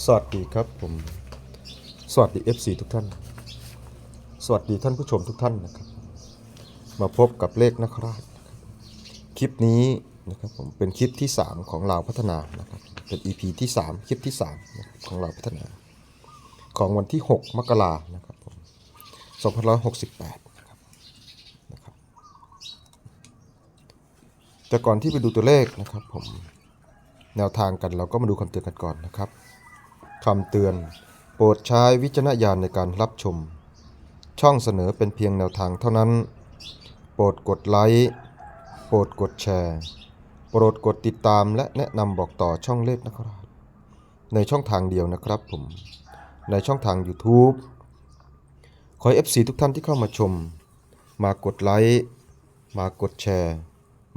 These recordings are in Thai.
สวัสดีครับผมสวัสดี FC ทุกท่าน สวัสดีท่านผู้ชมทุกท่านนะครับ มาพบกับเลขนักราชคคลิปนี้นะครับผมเป็นคลิปที่ 3 ของเราพัฒนานะครับเป็น EP ที่ 3 คลิปที่3นะครับของเราพัฒนา ของวันที่ 6 มกรานะครับผม2568นะครับนะครับแต่ก่อนที่ไปดูตัวเลขนะครับผมแนวทางกันเราก็มาดูคำเตือนกันก่อนนะครับ คำเตือน โปรดใช้วิจารณญาณในการรับชม ช่องเสนอเป็นเพียงแนวทางเท่านั้น โปรดกดไลค์โปรดกดแชร์ โปรดกดติดตามและแนะนำบอกต่อช่องเลขนะครับในช่องทางเดียวนะครับผม ในช่องทาง YouTube ขอให้ FC ทุกท่านที่เข้ามาชม มากดไลค์มากดแชร์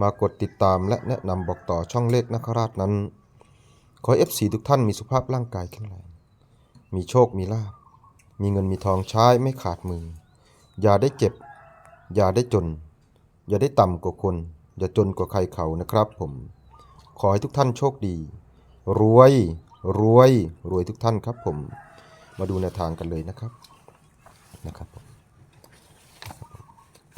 มากดติดตามและแนะนำบอกต่อช่องเลขนคราชนั้น ขอเอฟซีทุกท่านมีสุขภาพร่างกายแข็งแรง มีโชคมีลาภ มีเงินมีทองใช้ไม่ขาดมือ อย่าได้เจ็บ อย่าได้จน อย่าได้ต่ำกว่าคน อย่าจนกว่าใครเขานะครับผม ขอให้ทุกท่านโชคดี รวย รวย รวยทุกท่านครับผม มาดูแนวทางกันเลยนะครับ นะครับผม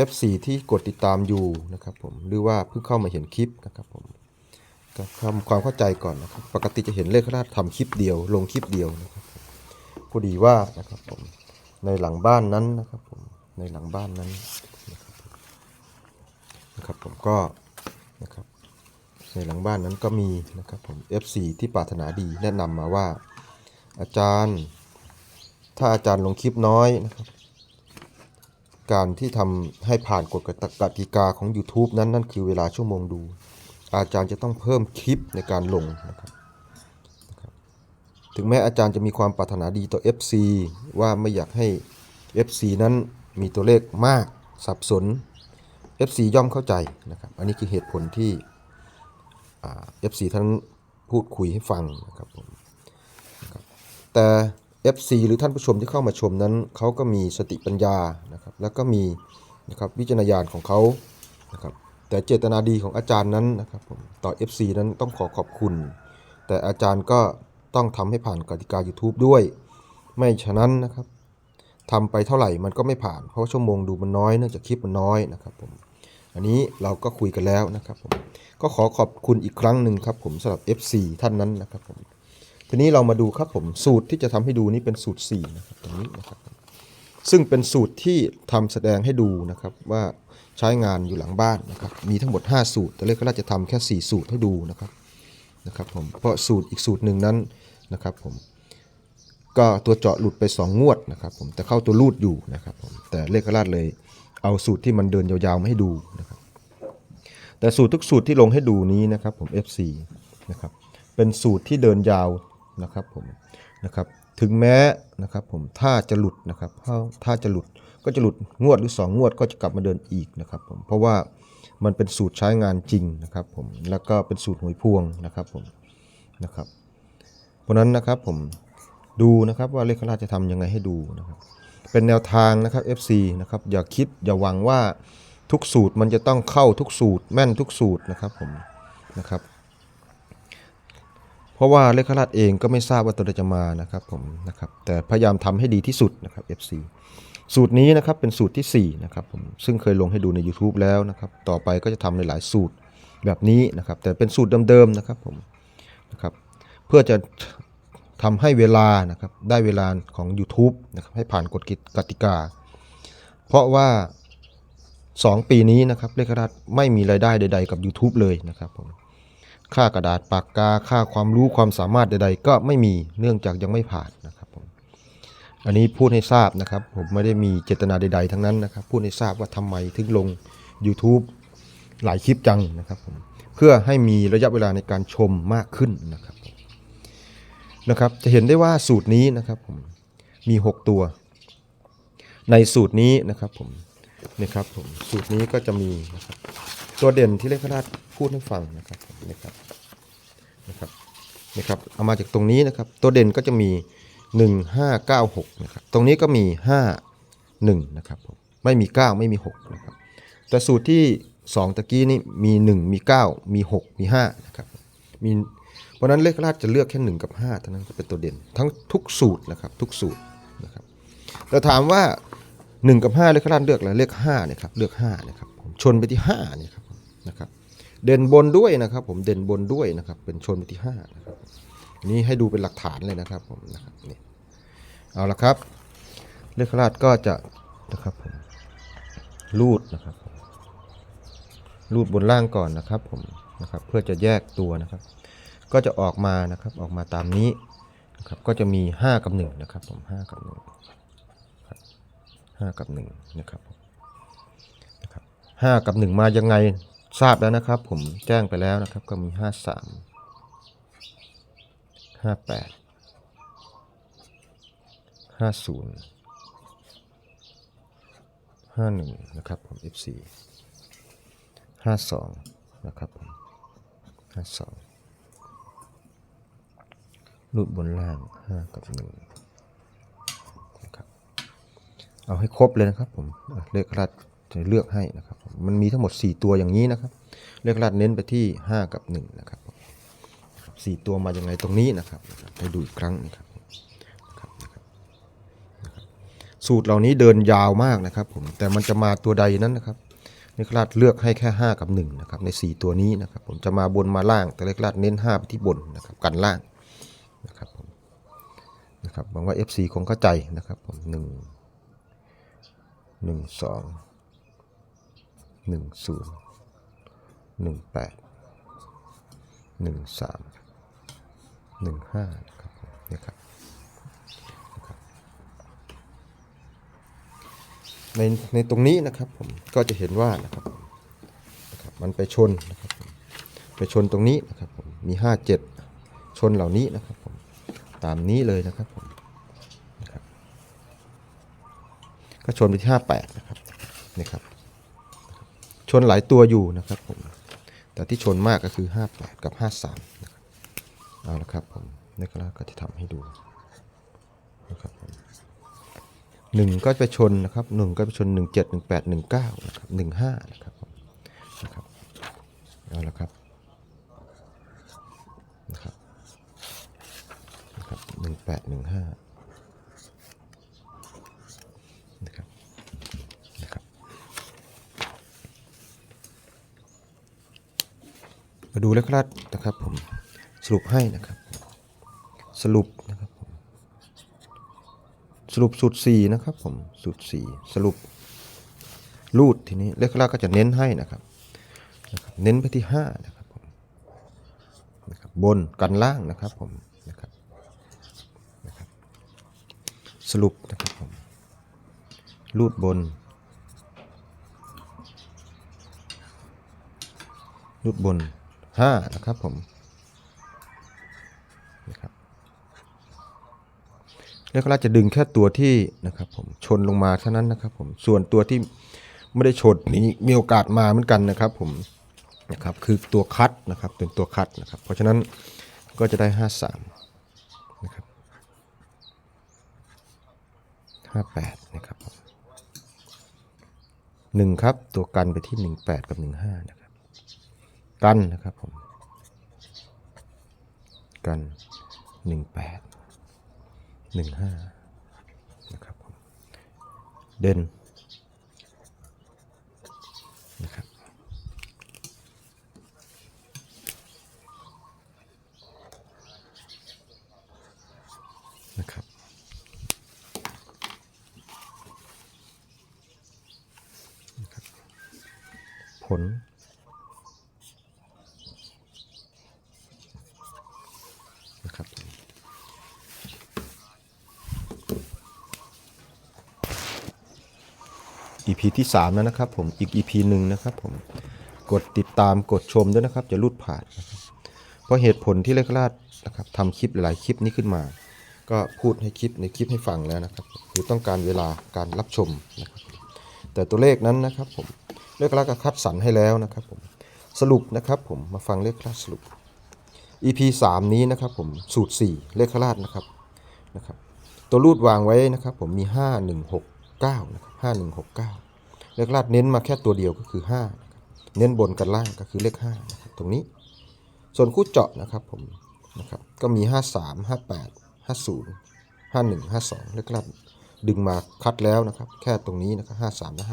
F4 ที่กดติดตามอยู่นะครับผม หรือว่าเพิ่งเข้ามาเห็นคลิปนะครับผม ทำความเข้าใจก่อนนะครับ ปกติจะเห็นเลขราชทำคลิปเดียว ลงคลิปเดียวนะครับผมพอดีว่านะครับผมในหลังบ้านนั้นนะครับผมในหลังบ้านนั้นนะครับผมนะบผมก็นะครับในหลังบ้านนั้นก็มีนะครับผม F4 ที่ปรารถนาดีแนะนำมาว่า อาจารย์ ถ้าอาจารย์ลงคลิปน้อยนะครับการที่ทำให้ผ่านกฎกติกาของ YouTube นั้นนั่นคือเวลาชั่วโมงดู อาจารย์จะต้องเพิ่มคลิปในการลงนะครับถึงแม้อาจารย์จะมีความปรารถนาดีต่อ FC ว่าไม่อยากให้ FC นั้นมีตัวเลขมากสับสน FC ย่อมเข้าใจนะครับ อันนี้คือเหตุผลที่อ่า FC ท่านพูดคุยให้ฟังนะครับผมนะบแต่ FC หรือท่านผู้ชมที่เข้ามาชมนั้นเขาก็มีสติปัญญานะครับ แล้วก็มีนะครับวิจารณญาณของเขานะครับ แต่เจตนาดีของอาจารย์นั้นนะครับผมต่อ FC นั้นต้องขอขอบคุณ แต่อาจารย์ก็ต้องทำให้ผ่านกติกา YouTube ด้วย ไม่ฉะนั้นนะครับทำไปเท่าไหร่มันก็ไม่ผ่านเพราะว่าชั่วโมงดูมันน้อยเนื่องจากคลิปมันน้อยนะครับผมอันนี้เราก็คุยกันแล้วนะครับผมก็ขอขอบคุณอีกครั้งหนึ่งครับผมสำหรับ FC ท่านนั้นนะครับผมทีนี้เรามาดูครับผมสูตรที่จะทำให้ดูนี้เป็นสูตร4นะครับตรงนี้นะครับ ซึ่งเป็นสูตรที่ทำแสดงให้ดูนะครับว่าใช้งานอยู่หลังบ้านนะครับมีทั้งหมด 5 สูตร แต่เลขก็น่าจะทำแค่ 4 สูตรให้ดูนะครับนะครับผมเพราะสูตรอีกสูตรหนึ่งนั้นนะครับผมก็ตัวเจาะหลุดไป 2 งวดนะครับผมแต่เข้าตัวรูดอยู่นะครับผมแต่เลขราดเลยเอาสูตรที่มันเดินยาวๆมาให้ดูนะครับแต่สูตรทุกสูตรที่ลงให้ดูนี้นะครับผม FC นะครับเป็นสูตรที่เดินยาวนะครับผมนะครับ ถึงแม้นะครับผมถ้าจะหลุดนะครับถ้าถ้าจะหลุดก็จะหลุดงวดหรือ 2 งวดก็จะกลับมาเดินอีกนะครับผมเพราะว่ามันเป็นสูตรใช้งานจริงนะครับผมแล้วก็เป็นสูตรหวยพวงนะครับผมนะครับเพราะนั้นนะครับผมดูนะครับว่าเลขราจะทำยังไงให้ดูนะครับเป็นแนวทางนะครับ FC นะครับอย่าคิดอย่าหวังว่าทุกสูตรมันจะต้องเข้าทุกสูตรแม่นทุกสูตรนะครับผมนะครับ เพราะว่าเลขาราชเองก็ไม่ทราบว่าตัวใดจะมานะครับผมนะครับแต่พยายามทำให้ดีที่สุดนะครับ FC สูตรนี้นะครับเป็นสูตรที่4นะครับผมซึ่งเคยลงให้ดูใน YouTube แล้วนะครับ ต่อไปก็จะทำในหลายสูตรแบบนี้นะครับ แต่เป็นสูตรเดิมๆนะครับผมนะครับ เพื่อจะทำให้เวลานะครับได้เวลาของ YouTube นะครับให้ผ่านกฎกติกา เพราะว่า 2 ปีนี้นะครับเลขราชไม่มีรายได้ใด ๆ กับ YouTube เลยนะครับผม ค่ากระดาษปากกาค่าความรู้ความสามารถใด ๆ ก็ไม่มีเนื่องจากยังไม่ผ่านนะครับผมอันนี้พูดให้ทราบนะครับ ผมไม่ได้มีเจตนาใด ๆ ทั้งนั้นนะครับ พูดให้ทราบว่าทำไมถึงลง YouTube หลายคลิปจังนะครับผมเพื่อให้มีระยะเวลาในการชมมากขึ้นนะครับนะครับจะเห็นได้ว่าสูตรนี้นะครับผมมี 6 ตัว ในสูตรนี้นะครับผมนะครับผมสูตรนี้ก็จะมีนะครับ ตัวเด่นที่เลขราชพูดให้ฟังนะครับนะครับนะครับนะครับเอามาจากตรงนี้นะครับ ตัวเด่นก็จะมี 1596นะครับตรงนี้ก็มี 51นะครับผมไม่มี 9 ไม่มี6นะครับแต่สูตรที่ 2 ตะกี้นี่มี 1 มี 9 มี 6 มี5นะครับมีเพราะนั้นเลขราชจะเลือกแค่หนึ่งกับห้าเท่านั้นจะเป็นตัวเด่นทั้งทุกสูตรนะครับทุกสูตรนะครับแต่ถามว่าหนึ่งกับห้าเลขราชเลือกอะไรเลขห้าเนี่ยครับเลือกห้านี่ครับผมชนไปที่ห้าเนี่ยครับ นะครับเด่นบนด้วยนะครับ ผมเด่นบนด้วยนะครับ เป็นชนไปที่ห้านะครับอันนี้ให้ดูเป็นหลักฐานเลยนะครับผมนะครับนี่เอาละครับเลขราชก็จะนะครับผมรูดนะครับรูดบนล่างก่อนนะครับผมนะครับเพื่อจะแยกตัวนะครับ ก็จะออกมานะครับออกมาตามนี้นะครับก็จะมี 5 กับ1นะครับผม5กับ1ครับ5กับ1นะครับนะครับ5กับ 1 มายังไง ทราบแล้วนะครับ ผมแจ้งไปแล้วนะครับ ก็มี 5 3 5 8 50 51 นะครับผม F4 52 นะครับผม 52 รูดบนล่าง 5 กับ 1 นะครับ เอาให้ครบเลยนะครับผมเลขรัด จะเลือกให้นะครับ มันมีทั้งหมด 4 ตัวอย่างนี้นะครับ เลขรัดเน้นไปที่ 5 กับ 1 นะครับสี่ตัวมาอยังไงตรงนี้นะครับ ให้ดูอีกครั้งนะครับสูตรเหล่านี้เดินยาวมากนะครับผมแต่มันจะมาตัวใดนั้นนะครับเลขราดเลือกให้แค่ 5 กับ 1 นะครับ ใน 4 ตัวนี้นะครับ ผมจะมาบนมาล่างแต่เลขราดเน้น5ไปที่บนนะครับ กันล่างนะครับผมนะครับหวังว่า FC คงเข้าใจนะครับผม1 1 2 1 0 1 8 1 3 1 5นะครับผมนะครับในในตรงนี้นะครับผมก็จะเห็นว่านะครับมนะครับมันไปชนนะครับไปชนตรงนี้นะครับผมมี 57 ชนเหล่านี้นะครับผมตามนี้เลยนะครับผมนะครับก็ชนไปที่ 58 นะครับนี่ครับ ชนหลายตัวอยู่นะครับผมแต่ที่ชนมากก็คือ 58 กับ 53นะครับเอาละครับผมนี่ก็ก็จะทำให้ดูนะครับผมหนึ่งก็ไปชนนะครับหนึ่งก็ไปชนหนึ่งเจ็ดหนึ่งแปดหนึ่งเก้านะครับหนึ่งห้านะครับผมนะครับเอาละครับนะครับหนึ่งแปดหนึ่งห้านะครับนะครับ มาดูแล้วครับนะครับผมสรุปให้นะครับ สรุปนะครับสรุปสูตร4นะครับผมสูตร4สรุปรูดทีนี้เลขล่าก็จะเน้นให้นะครับนะครับ เน้นไปที่5นะครับผมนะครับบนกันล่างนะครับผมนะครับนะครับสรุปนะครับผมรูดบนรูดบน 5 นะครับผมนะครับแล้วก็จะดึงแค่ตัวที่นะครับผมชนลงมาเท่านั้นนะครับผมส่วนตัวที่ไม่ได้ชนนี้มีโอกาสมาเหมือนกันนะครับผมนะครับคือตัวคัดนะครับเป็นตัวคัดนะครับ เพราะฉะนั้นก็จะได้ 53นะครับ58นะครับผมหนึ่งครับตัวกันไปที่ 18 กับ 15นะครับ กันนะครับผม กัน18หนึ่งห้านะครับผม เด่นนะครับนะครับผลนะครับผม EP ที่ 3 แล้วนะครับผมอีก EP หนึ่งนะครับผมกดติดตามกดชมด้วยนะครับจะรูดผ่านนะครับเพราะเหตุผลที่เลขลาดนะครับทำคลิปหลายคลิปนี้ขึ้นมา ก็พูดให้คลิปในคลิปให้ฟังแล้วนะครับคือต้องการเวลาการรับชมนะครับแต่ตัวเลขนั้นนะครับผมเลขลาดก็คัดสรรให้แล้วนะครับผมสรุปนะครับผมมาฟังเลขลาดสรุป EP 3 นี้นะครับผมสูตร 4 เลขลาดนะครับนะครับตัวรูดวางไว้นะครับผมมี 5 1 6 9นะครับ5 1 6 9 เลขลาดเน้นมาแค่ตัวเดียวก็คือ 5 เน้นบนกันล่างก็คือเลข5นะครับตรงนี้ ส่วนคู่เจาะนะครับผมนะครับก็มี 53 58 50 51 52 เลขลัดดึงมาคัดแล้วนะครับแค่ตรงนี้นะครับ53และ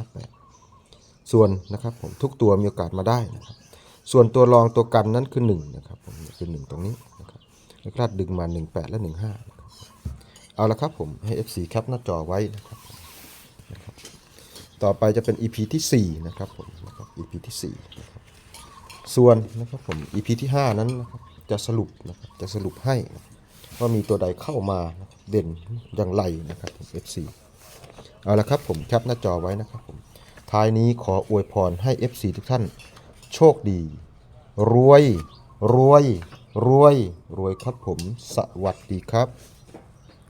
58 ส่วนนะครับผมทุกตัวมีโอกาสมาได้นะครับส่วนตัวรองตัวกันนั้นคือ1นะครับผมคือ 1 ตรงนี้นะครับเลขลัดดึงมา 18 และ 15เอาละครับผมให้ FC แคปหน้าจอไว้นะครับ นะครับต่อไปจะเป็น EP ที่4นะครับผมนะครับ EP ที่4นะครับส่วนนะครับผม EP ที่ 5 นั้นนะครับจะสรุปนะครับจะสรุปให้นะว่ามีตัวใดเข้ามาเด่นอย่างไรนะครับผม FC เอาละครับผมแคปหน้าจอไว้นะครับผมท้ายนี้ขออวยพรให้ FC ทุกท่าน โชคดี รวย รวย รวย รวยครับผม สวัสดีครับ